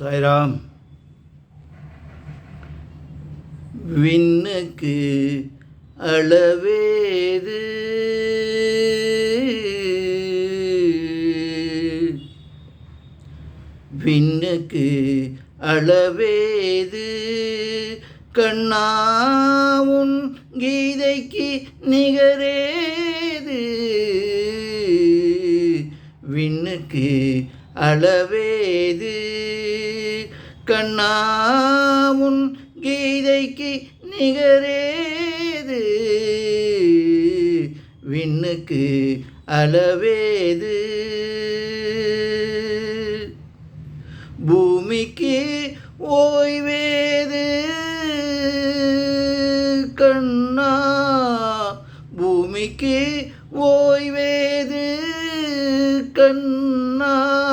சாய்ராம். விண்ணுக்கு அளவேது. விண்ணுக்கு அளவேது. கண்ணாவுன் கீதைக்கு நிகரேது. விண்ணுக்கு அளவேது. கண்ணாவுன் கீதைக்கு நிகரேது. விண்ணுக்கு அளவேது. பூமிக்கு ஓய்வேது. கண்ணா பூமிக்கு ஓய்வேது. கண்ணா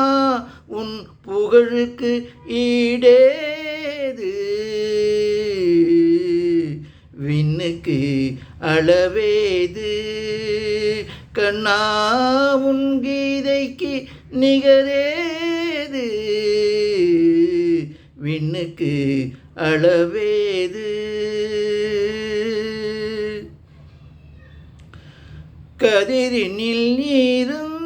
உன் புகழுக்கு ஈடேது. விண்ணுக்கு அளவேது. கண்ணா உன் கீதைக்கு நிகரேது. விண்ணுக்கு அளவேது. கதிரினில் நீரும்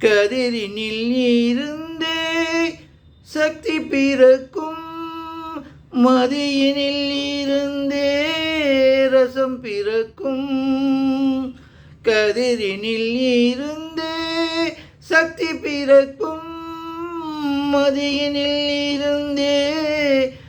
கதிரினில் இருந்தே சக்தி பிறக்கும். மதியினில் இருந்தே ரசம் பிறக்கும். கதிரினில் இருந்தே சக்தி பிறக்கும். மதியினில் இருந்தே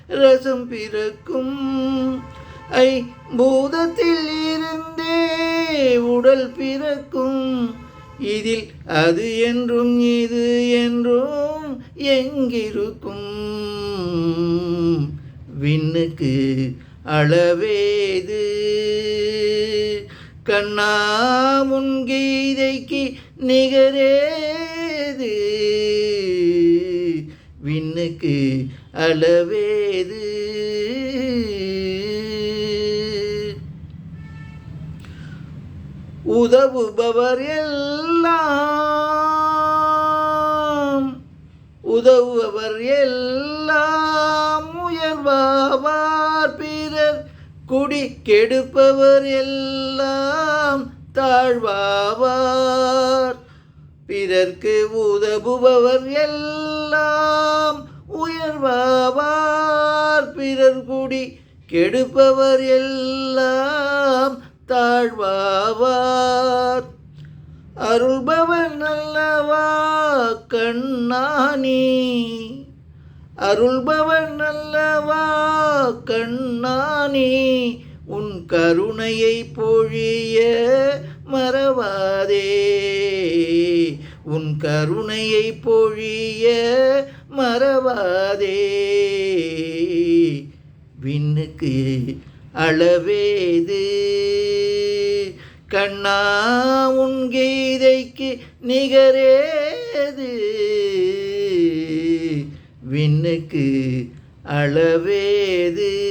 ரசம் பிறக்கும். ஐ பூதத்தில் இருந்தே உடல் பிறக்கும். இதில் அது என்றும் இது என்றும் எங்கிருக்கும். விண்ணுக்கு அளவேது. கண்ணா உன் கீதைக்கு நிகரேது. விண்ணுக்கு அளவேது. உதவுபவர் எல்லாம் உதவுபவர் எல்லாம் உயர்வாவார் பிறர். குடி கெடுப்பவர் எல்லாம் தாழ்வாவார். பிறர்க்கு உதவுபவர் எல்லாம் உயர்வாவார். பிறர் குடி கெடுப்பவர் எல்லாம் தாழ்வாவார் அருள்பவன் நல்லவா கண்ணானி? அருள்பவன் நல்லவா கண்ணானி? உன் கருணையை பொழிய மறவாதே. உன் கருணையை பொழிய மறவாதே. விண்ணுக்கு அளவேது. கண்ணா உன் கீதைக்கு நிகரேது. விண்ணுக்கு அளவேது.